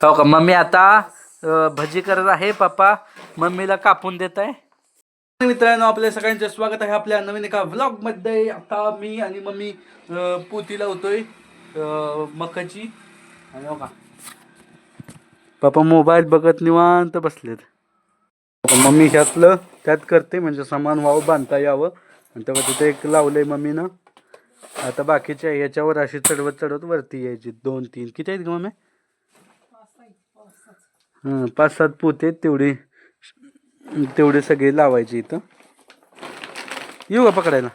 हो का? मम्मी आता अ, भजी करत आहे पप्पा. मम्मीला कापून देत आहे मित्रांनो आपल्या सगळ्यांचे स्वागत आहे आपल्या नवीन एका व्लॉगमध्ये आता मी आणि मम्मी अ, पोती लावतोय अ, मकाची. आणि हो का? पप्पा मोबाईल बघत निवांत बसलेत. आता मम्मी ह्यातलं त्यात करते म्हणजे सामान व्हावं बांधता यावं. आणि तेव्हा तिथे एक लावलंय मम्मीनं. आता बाकीच्या याच्यावर अशी चढवत चढवत वरती यायची. दोन तीन. किती आहेत ग मम्मी? पाच सात पोते आहेत तेवढे. तेवढे सगळे लावायचे इथं. येऊ का पकडायला?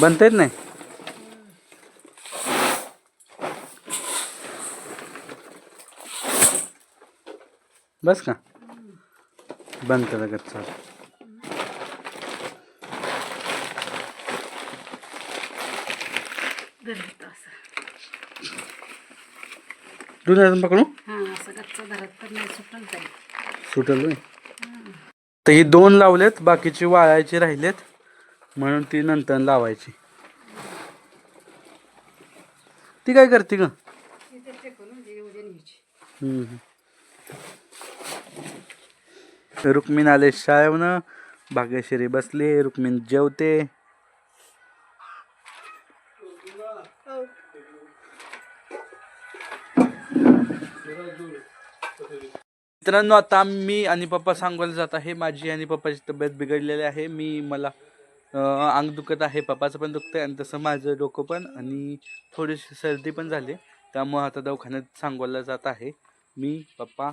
बनता येत नाही? बस का? बंद करा Gracias. तुम्ही अजून पकडू सुटल. तर. ही दोन लावलेत बाकीची वाळायची राहिलेत म्हणून ती नंतर लावायची. ती काय करते ग? म्हणजे हम्म. रुक्मिण आले शाळेवनं भाग्यश्री बसली रुक्मिण जेवते. मित्रांनो आता मी आणि पप्पा सांगवायला जात आहे. माझी आणि पप्पाची तब्येत बिघडलेली आहे. मी मला अंग दुखत आहे. पप्पाचं पण दुखतंय आणि तसं माझं डोकं पण आणि थोडीशी सर्दी पण झाली. त्यामुळं आता दवाखान्यात सांगोला जात आहे. मी पप्पा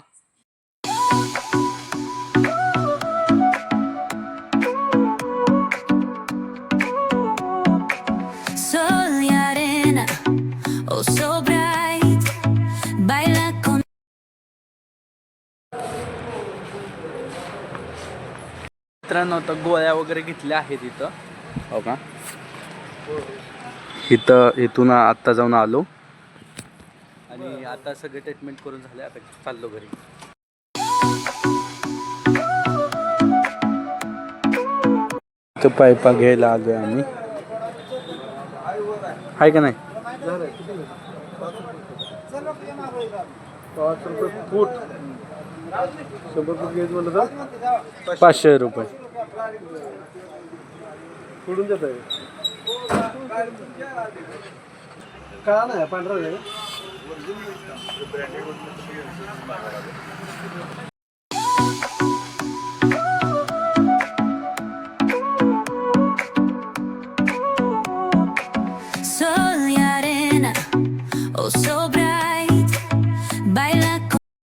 मित्रांनो आता गोळ्या वगैरे घेतल्या आहेत इथं. हो का? इथं इथून आत्ता जाऊन आलो. आणि आता सगळे ट्रीटमेंट करून झाले आता चाललो घरी. इथं पायपा घ्यायला आलोय आम्ही. आहे का नाही? पाचशे रुपये? कुडून जात आहे? का नाही पांढरा आहे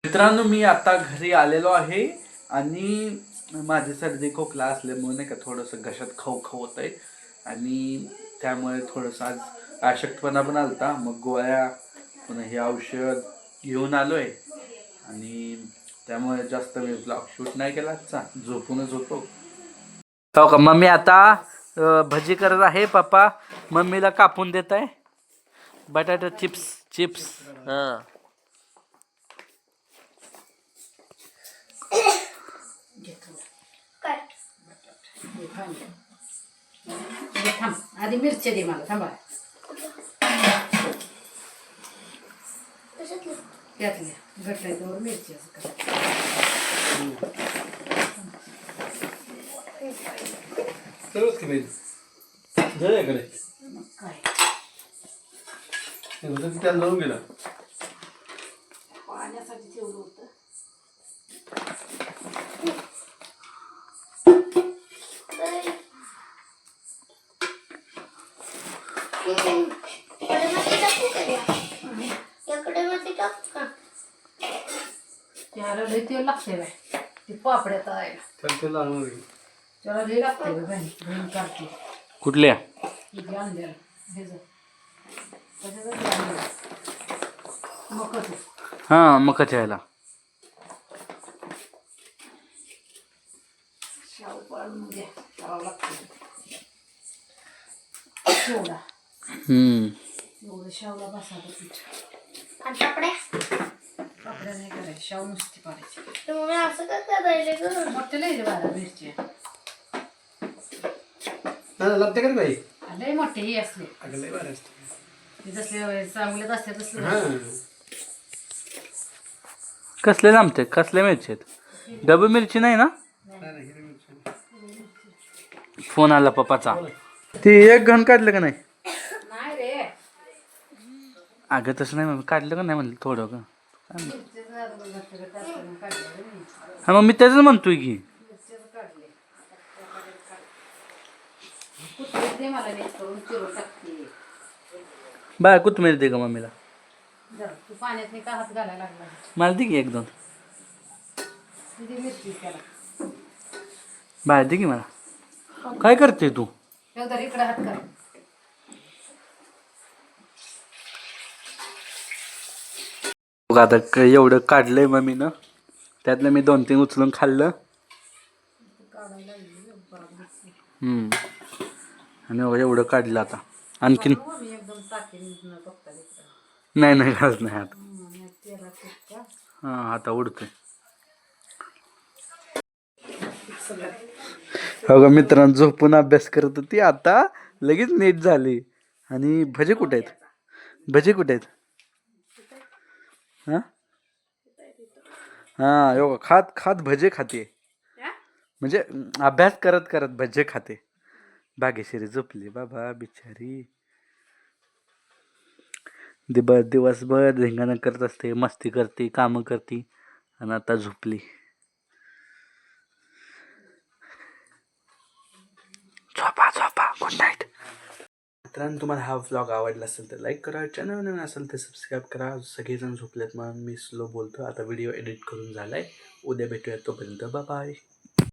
मित्रांनो मी आता घरी आलेलो आहे आणि माझी सर्दी खोकला असल्यामुळे नाही का थोडंसं घशात खाऊ खाऊ होत आहे आणि त्यामुळे थोडंसं आज अशक्तपणा पण आलता. मग गोळ्या पुन्हा हे औषध घेऊन आलो आहे आणि त्यामुळे जास्त मी ब्लॉग शूट नाही केला आजचा. झोपूनच होतो हो का? मम्मी आता भजी करत आहे पप्पा. मम्मीला कापून देत आहे बटाटा चिप्स चिप्स. हां. थांब आधी मिरच्या दे मला थांबा त्यातल्या घटल्यावर मिरची असं करा झालं काय त्याला लावून गेला त्याला लई तेल लागते बाय ती पापड्या तळायला त्याला ते लावून त्याला लई लागते बाय बहीण बहीण काढते कुठल्या? इथे आणलेलं हे मकच. हां मग यायला शाहू पाडून द्या लागते शेवडा हम्म. एवढं शावला बसायला पीठ आणि कपड्या कपड्या नाही करायची शाव नुसती पाडायची तर मग असं का करायला ग मोठे लई रे बारा मिरची नाही लागते का रे बाई? लई मोठे हे असले अगं लय भारी असतं. ते तसले चांगलेच असते तसले हा. कसले जमते कसल्या मिरची आहेत डबू मिरची नाही ना? फोन आला पप्पाचा. ती एक घण काढलं का नाही? नाही रे. अगं तसं नाही मग काढलं का नाही म्हणलं? थोडं का हा मग मी त्याच म्हणतोय की. बाय कोथमीर दे का मम्मीला. मला दे की एक दोन. बाय दे की मला. काय करते तू? इकडे हात कर. बघ आता क- एवढं काढलंय मम्मीनं. त्यातलं मी दोन तीन उचलून खाल्लं. हम्म. आणि बघ एवढं काढलं आता. आणखीन मी एकदम टाकेन न बघता नाही नाही घालत नाही आता. तेलात हा आता उडतोय. हो मित्रांनो झोपून अभ्यास करत होती. आता लगेच नीट झाली. आणि भजे कुठे आहेत? भजे कुठे आहेत? हा? हा का खात खात भजे खाते. म्हणजे अभ्यास करत करत भजे खाते. भाग्यश्री झोपली बाबा बिचारी. दिव दिवसभर धिंगाणा करत असते मस्ती करते कामं करते आणि आता झोपली. झोपा झोपा. गुड नाईट मित्रांनो तुम्हाला हा व्लॉग आवडला असेल तर लाईक करा. चॅनल नवीन असेल तर सबस्क्राईब करा. सगळेजण झोपलेत मग मी स्लो बोलतो आता व्हिडिओ एडिट करून झाला आहे उद्या भेटूया तोपर्यंत. बाय